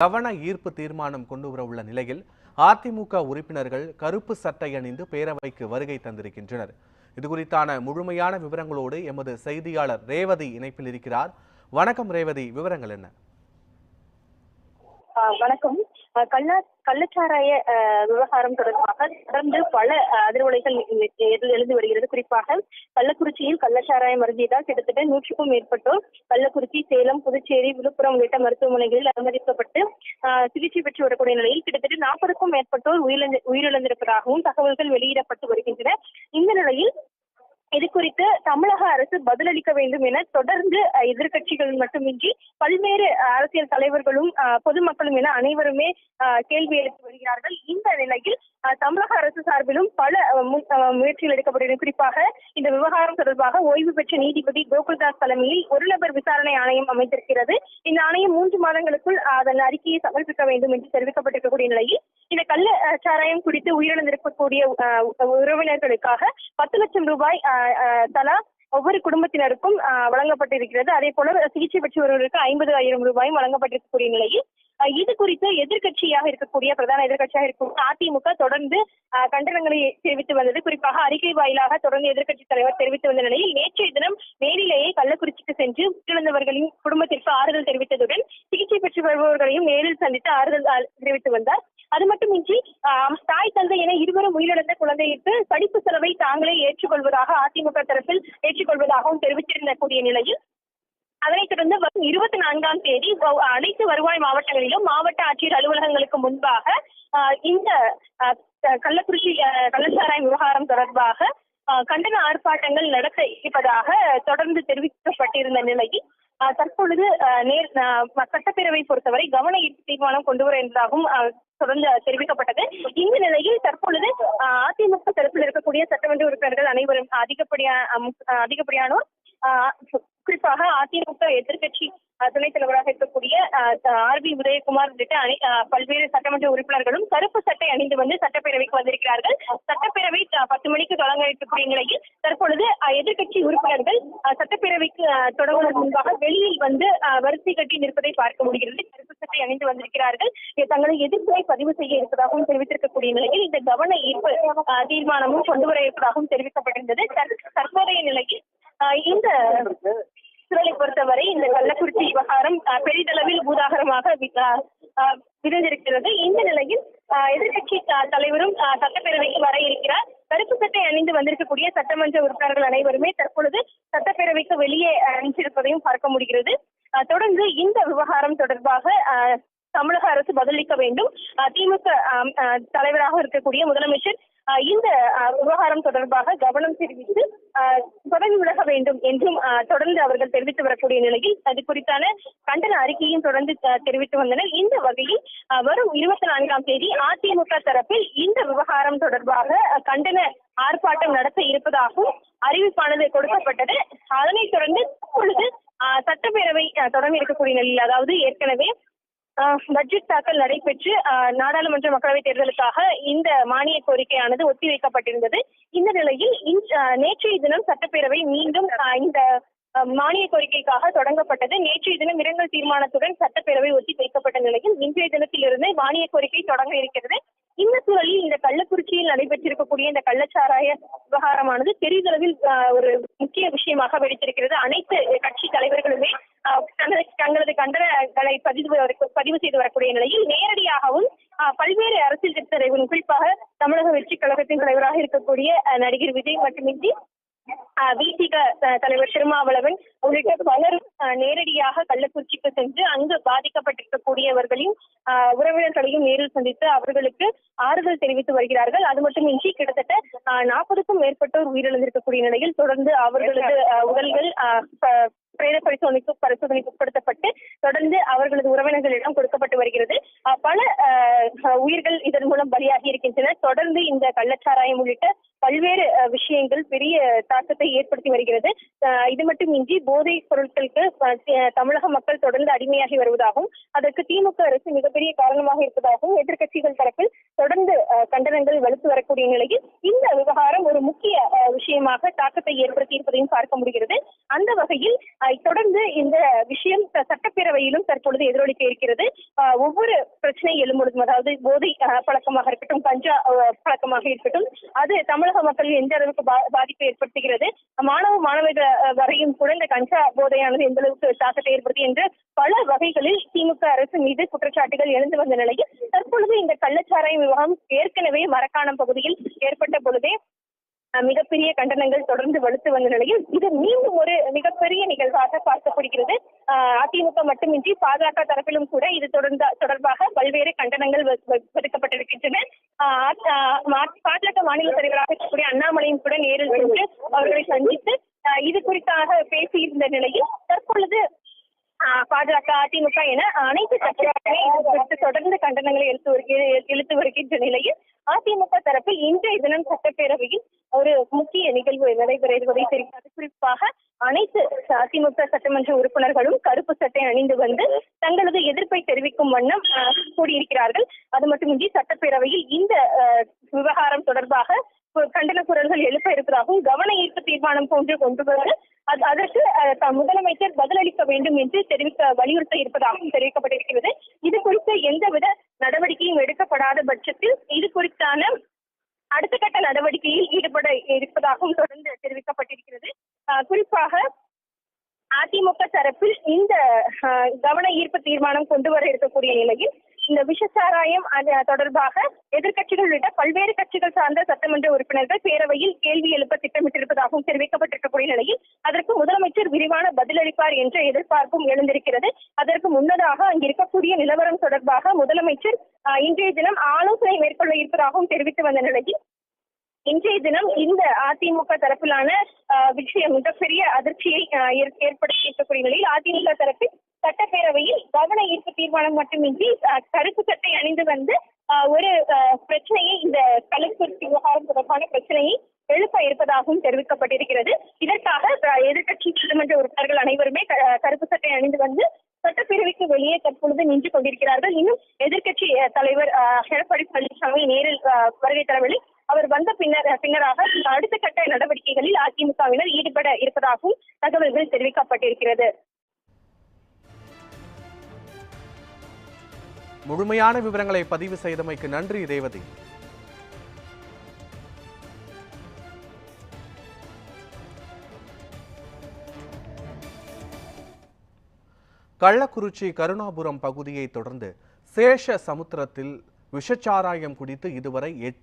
கவன ஈர்ப்பு தீர்மானம் கொண்டு வர உள்ள நிலையில் அதிமுக உறுப்பினர்கள் கருப்பு சட்டை அணிந்து பேரவைக்கு வருகை தந்திருக்கின்றனர். இது குறித்தான முழுமையான விவரங்களோடு எமது செய்தியாளர் ரேவதி இணைப்பில் இருக்கிறார். வணக்கம் ரேவதி விவரங்கள் என்ன? வணக்கம். கள்ள கள்ளச்சாராய ஆஹ் விவகாரம் தொடர்பாக தொடர்ந்து பல அதிர்வலைகள் எழுந்து வருகிறது. குறிப்பாக கள்ளக்குறிச்சியில் கள்ளச்சாராயம் அருந்தியதால் கிட்டத்தட்ட நூற்றுக்கும் மேற்பட்டோர் கள்ளக்குறிச்சி சேலம் புதுச்சேரி விழுப்புரம் உள்ளிட்ட மருத்துவமனைகளில் அனுமதிக்கப்பட்டு ஆஹ் சிகிச்சை பெற்று வரக்கூடிய நிலையில் கிட்டத்தட்ட நாற்பதுக்கும் மேற்பட்டோர் உயிரிழந்து உயிரிழந்திருப்பதாகவும் தகவல்கள் வெளியிடப்பட்டு வருகின்றன. இந்த நிலையில் இது குறித்து தமிழக அரசு பதிலளிக்க வேண்டும் என தொடர்ந்து எதிர்கட்சிகள் மட்டுமின்றி பல்வேறு அரசியல் தலைவர்களும் பொதுமக்களும் என அனைவருமே கேள்வி எழுப்பி வருகிறார்கள். இந்த நிலையில் தமிழக அரசு சார்பிலும் பல முயற்சிகள் எடுக்கப்படுகிறது. குறிப்பாக இந்த விவகாரம் தொடர்பாக ஓய்வு பெற்ற நீதிபதி கோகுல்தாஸ் தலைமையில் ஒரு நபர் விசாரணை ஆணையம் அமைந்திருக்கிறது. இந்த ஆணையம் மூன்று மாதங்களுக்குள் அதன் அறிக்கையை சமர்ப்பிக்க வேண்டும் என்று தெரிவிக்கப்பட்டிருக்கக்கூடிய நிலையில் இந்த கள்ள சாராயம் குறித்து உயிரிழந்திருக்கக்கூடிய உறவினர்களுக்காக பத்து லட்சம் ரூபாய் தலா ஒவ்வொரு குடும்பத்தினருக்கும் வழங்கப்பட்டிருக்கிறது. அதே போல சிகிச்சை பெற்று வருவதற்கு ஐம்பது ஆயிரம் ரூபாயும் வழங்கப்பட்டிருக்கக்கூடிய நிலையில் இது குறித்து எதிர்கட்சியாக இருக்கக்கூடிய பிரதான எதிர்கட்சியாக இருக்கக்கூடிய அதிமுக தொடர்ந்து அஹ், கண்டனங்களை தெரிவித்து வந்தது. குறிப்பாக அறிக்கை வாயிலாக தொடர்ந்து எதிர்கட்சி தலைவர் தெரிவித்து வந்த நிலையில் நேற்றைய தினம் நேரிலேயே கள்ளக்குறிச்சிக்கு சென்று உயிரிழந்தவர்களின் குடும்பத்திற்கு ஆறுதல் தெரிவித்ததுடன் சிகிச்சை பெற்று வருபவர்களையும் நேரில் சந்தித்து ஆறுதல் தெரிவித்து வந்தார். அது மட்டுமின்றி தாய் தந்தை என இருவரும் உயிரிழந்த குழந்தைக்கு படிப்பு செலவை தாங்களே ஏற்றுக்கொள்வதாக அதிமுக தரப்பில் ஏற்றுக்கொள்வதாகவும் தெரிவித்திருந்த கூடிய நிலையில் அதனைத் தொடர்ந்து வரும் இருபத்தி நான்காம் தேதி அனைத்து வருவாய் மாவட்டங்களிலும் மாவட்ட ஆட்சியர் அலுவலகங்களுக்கு முன்பாக ஆஹ், இந்த ஆஹ், கள்ளக்குறிச்சி ஆஹ், விவகாரம் தொடர்பாக ஆஹ், கண்டன ஆர்ப்பாட்டங்கள் நடத்த இருப்பதாக தொடர்ந்து தெரிவிக்கப்பட்டிருந்த நிலையில் தற்பொழுது நேர் சட்டப்பேரவை பொறுத்தவரை கவன ஈர்ப்பு தீர்மானம் கொண்டு வர என்பதாகவும் தொடர்ந்து தெரிவிக்கப்பட்டது. இந்த நிலையில் தற்பொழுது அதிமுக தரப்பில் இருக்கக்கூடிய சட்டமன்ற உறுப்பினர்கள் அனைவரும் அதிகப்படியா அதிகப்படியானோர் குறிப்பாக அதிமுக எதிர்க்கட்சி துணைத் தலைவராக இருக்கக்கூடிய ஆர் பி உதயகுமார் உள்ளிட்ட பல்வேறு சட்டமன்ற உறுப்பினர்களும் கருப்பு சட்டை அணிந்து வந்து சட்டப்பேரவைக்கு வந்திருக்கிறார்கள். சட்டப்பேரவை பத்து மணிக்கு தொடங்க இருக்கக்கூடிய நிலையில் தற்பொழுது எதிர்கட்சி உறுப்பினர்கள் சட்டப்பேரவைக்கு தொடங்குவதற்கு முன்பாக வெளியில் வந்து வரிசை கட்டி நிற்பதை பார்க்க முடிகிறது. கருப்பு சட்டை அணிந்து வந்திருக்கிறார்கள். தங்களை எதிர்ப்பை பதிவு செய்ய இருப்பதாகவும் தெரிவித்திருக்கக்கூடிய நிலையில் இந்த கவன ஈர்ப்பு தீர்மானமும் கொண்டு வர இருப்பதாகவும் தெரிவிக்கப்பட்டிருந்தது தற்போதைய நிலையில் இந்த சூழலை பொறுத்தவரை இந்த கள்ளக்குறிச்சி விவகாரம் ஆஹ், பெரிதளவில் பூதாகரமாக வி- ஆஹ், இந்த நிலையில் ஆஹ், எதிர்க்கட்சி தலைவரும் ஆஹ், சட்டப்பேரவைக்கு வர இருக்கிறார். கருப்பு சட்டை அணிந்து வந்திருக்கக்கூடிய சட்டமன்ற உறுப்பினர்கள் அனைவருமே தற்பொழுது சட்டப்பேரவைக்கு வெளியே ஆஹ், பார்க்க முடிகிறது. தொடர்ந்து இந்த விவகாரம் தொடர்பாக ஆஹ், தமிழக அரசு பதிலளிக்க வேண்டும். திமுக தலைவராக இருக்கக்கூடிய முதலமைச்சர் இந்த விவகாரம் தொடர்பாக கவனம் தெரிவித்து ஆஹ், விலக வேண்டும் என்றும் தொடர்ந்து அவர்கள் தெரிவித்து வரக்கூடிய நிலையில் அது குறித்தான கண்டன அறிக்கையும் தொடர்ந்து தெரிவித்து வந்தனர். இந்த வகையில் வரும் இருபத்தி நான்காம் தேதி அதிமுக தரப்பில் இந்த விவகாரம் தொடர்பாக கண்டன ஆர்ப்பாட்டம் நடத்த இருப்பதாகவும் அறிவிப்பானது கொடுக்கப்பட்டது. அதனைத் தொடர்ந்து இப்பொழுது ஆஹ், சட்டப்பேரவை தொடங்கி தொடங்க இருக்கக்கூடிய நிலையில் அதாவது ஏற்கனவே பட்ஜெட் தாக்கல் நடைபெற்று நாடாளுமன்ற மக்களவைத் தேர்தலுக்காக இந்த மானிய கோரிக்கையானது ஒத்திவைக்கப்பட்டிருந்தது. இந்த நிலையில் நேற்றைய தினம் சட்டப்பேரவை மீண்டும் இந்த மானிய கோரிக்கைக்காக தொடங்கப்பட்டது. நேற்றைய தினம் இரங்கல் தீர்மானத்துடன் சட்டப்பேரவை ஒத்தி வைக்கப்பட்ட நிலையில் இன்றைய தினத்திலிருந்து மானிய கோரிக்கை தொடங்க இருக்கிறது. இந்த சூழலில் இந்த கள்ளக்குறிச்சியில் நடைபெற்றிருக்கக்கூடிய இந்த கள்ளச்சாராய விவகாரமானது பெரிதளவில் ஒரு முக்கிய விஷயமாக வெடித்திருக்கிறது. அனைத்து கட்சி தலைவர்களுமே தங்களது தங்களது கண்டனங்களை பதிவு பதிவு செய்து வரக்கூடிய நிலையில் நேரடியாகவும் ஆஹ், பல்வேறு அரசியல் கட்சி குறிப்பாக தமிழக வெற்றி கழகத்தின் தலைவராக இருக்கக்கூடிய நடிகர் விஜய் மட்டுமின்றி விசிக தலைவர் திருமாவளவன் உள்ளிட்ட பலரும் நேரடியாக கள்ளக்குறிச்சிக்கு சென்று அங்கு பாதிக்கப்பட்டிருக்கக்கூடியவர்களையும் உறவினர்களையும் நேரில் சந்தித்து அவர்களுக்கு ஆறுதல் தெரிவித்து வருகிறார்கள். அது மட்டுமின்றி கிட்டத்தட்ட நாற்பதுக்கும் மேற்பட்டோர் உயிரிழந்திருக்கக்கூடிய நிலையில் தொடர்ந்து அவர்களது உடல்கள் ஆஹ், பிரேத பரிசோதனைக்கு பரிசோதனைக்கு உட்படுத்தப்பட்டு தொடர்ந்து அவர்களது உறவினர்களிடம் கொடுக்கப்பட்டு வருகிறது. பல உயிர்கள் இதன் மூலம் பலியாகி இருக்கின்றன. தொடர்ந்து இந்த கள்ளச்சாராயம் உள்ளிட்ட பல்வேறு விஷயங்கள் பெரிய தாக்கத்தை ஏற்படுத்தி வருகிறது. இது மட்டுமின்றி போதை பொருட்களுக்கு தமிழக மக்கள் தொடர்ந்து அடிமையாகி வருவதாகவும் அதற்கு திமுக அரசு மிகப்பெரிய காரணமாக இருப்பதாகவும் எதிர்க்கட்சிகள் தரப்பில் தொடர்ந்து கண்டனங்கள் வலுத்து வரக்கூடிய நிலையில் இந்த விவகாரம் ஒரு முக்கிய விஷயமாக தாக்கத்தை ஏற்படுத்தி இருப்பதையும் பார்க்க முடிகிறது. அந்த வகையில் தொடர்ந்து இந்த விஷயம் சட்டப்பேரவையிலும் தற்பொழுது எதிரொலிக்க இருக்கிறது. ஒவ்வொரு பிரச்சனை எழும்பொழுதும் அதாவது போதை பழக்கமாக இருக்கட்டும் கஞ்சா பழக்கமாக இருக்கட்டும் அது தமிழக மக்கள் எந்த அளவுக்கு பா- பாதிப்பை ஏற்படுத்துகிறது மாணவ மாணவர்கள் வரையும் கூட இந்த கஞ்சா போதையானது எந்த அளவுக்கு தாக்கத்தை ஏற்படுத்தி என்று பல வகைகளில் திமுக அரசு மீது குற்றச்சாட்டுகள் எழுந்து வந்த நிலையில் தற்பொழுது இந்த கள்ளச்சாராய விவகாரம் ஏற்கனவே மரக்காணம் பகுதியில் ஏற்பட்ட பொழுதே மிகப்பெரிய கண்டனங்கள் தொடர்ந்து வலுத்து வந்த நிலையில் இது மீண்டும் ஒரு மிகப்பெரிய நிகழ்வாக பார்க்கப்படுகிறது. அதிமுக மட்டுமின்றி பாஜக தரப்பிலும் கூட இது தொடர்ந்த தொடர்பாக பல்வேறு கண்டனங்கள் வ- பாஜக மாநில தலைவராக இருக்கக்கூடிய அண்ணாமலையும் கூட நேரில் சென்று அவர்களை சந்தித்து இது குறித்தாக பேசியிருந்த நிலையில் தற்பொழுது பாஜக அதிமுக என அனைத்து கட்சிகளுமே இது குறித்து தொடர்ந்து கண்டனங்களை எழுத்து வருகிற எழுத்து வருகின்ற நிலையில் அதிமுக தரப்பில் இன்றைய தினம் சட்டப்பேரவையில் ஒரு முக்கிய நிகழ்வு நடைபெற இருப்பதை தெரிவித்தது குறிப்பாக அனைத்து அதிமுக சட்டமன்ற உறுப்பினர்களும் கருப்பு சட்டை அணிந்து வந்து தங்களது எதிர்ப்பை தெரிவிக்கும் வண்ணம் கூடியிருக்கிறார்கள். அது மட்டுமின்றி சட்டப்பேரவையில் இந்த ஆஹ், விவகாரம் தொடர்பாக கண்டன குரல்கள் எழுப்ப இருப்பதாகவும் கவன ஈர்ப்பு தீர்மானம் போன்று கொண்டு வந்து அது- அதற்கு த- முதலமைச்சர் பதிலளிக்க வேண்டும் என்று தெரிவிக்க வலியுறுத்த இருப்பதாகவும் தெரிவிக்கப்பட்டிருக்கிறது. இது குறித்து எந்தவித நடவடிக்கையும் எடுக்கப்படாத பட்சத்தில் இது குறித்தான அடுத்த கட்ட நடவடிக்கையில் ஈடுபட இருப்பதாகவும் தொடர்ந்து தெரிவிக்கப்பட்டிருக்கிறது. அஹ், குறிப்பாக அதிமுக தரப்பில் இந்த கவன ஈர்ப்பு தீர்மானம் கொண்டு வர இருக்கக்கூடிய நிலையில் இந்த விஷச்சாராயம் தொடர்பாக எதிர்கட்சிகள் உள்ளிட்ட பல்வேறு கட்சிகள் சார்ந்த சட்டமன்ற உறுப்பினர்கள் பேரவையில் கேள்வி எழுப்ப திட்டமிட்டிருப்பதாகவும் தெரிவிக்கப்பட்டிருக்கக்கூடிய நிலையில் அதற்கு முதலமைச்சர் விரிவான பதிலளிப்பார் என்ற எதிர்பார்ப்பும் எழுந்திருக்கிறது. அதற்கு முன்னதாக அங்கு இருக்கக்கூடிய நிலவரம் தொடர்பாக முதலமைச்சர் இன்றைய தினம் ஆலோசனை மேற்கொள்ள இருப்பதாகவும் தெரிவித்து வந்த நிலையில் இன்றைய தினம் இந்த அதிமுக தரப்பிலான விஷயம் மிகப்பெரிய அதிர்ச்சியை ஏற்படுத்தி இருக்கக்கூடிய நிலையில் அதிமுக தரப்பில் சட்டப்பேரவையில் கவன ஈர்ப்பு தீர்மானம் மட்டுமின்றி கருப்பு சட்டை அணிந்து வந்து ஒரு பிரச்சனையை இந்த கள்ளக்குறிச்சி விவகாரம் தொடர்பான பிரச்சனையை எழுப்ப இருப்பதாகவும் தெரிவிக்கப்பட்டிருக்கிறது. இதற்காக எதிர்கட்சி எதிர்க்கட்சி சட்டமன்ற உறுப்பினர்கள் அனைவருமே க- கருப்பு சட்டை அணிந்து வந்து சட்டப்பேரவைக்கு வெளியே தற்பொழுது நின்று கொண்டிருக்கிறார்கள். இன்னும் எதிர்க்கட்சி தலைவர் எடப்பாடி பழனிசாமி நேரில் வருகை தரவில்லை. அவர் வந்த பின்னர் பின்னராக அடுத்த கட்ட நடவடிக்கைகளில் அதிமுகவினர் ஈடுபட இருப்பதாகவும் தகவல்கள் தெரிவிக்கப்பட்டிருக்கிறது. முழுமையான விவரங்களை பதிவு செய்தமைக்கு நன்றி ரேவதி. கள்ளக்குறிச்சி கருணாபுரம் பகுதியை தொடர்ந்து சேஷ சமுத்திரத்தில் விஷச்சாராயம் குடித்து இதுவரை எட்டு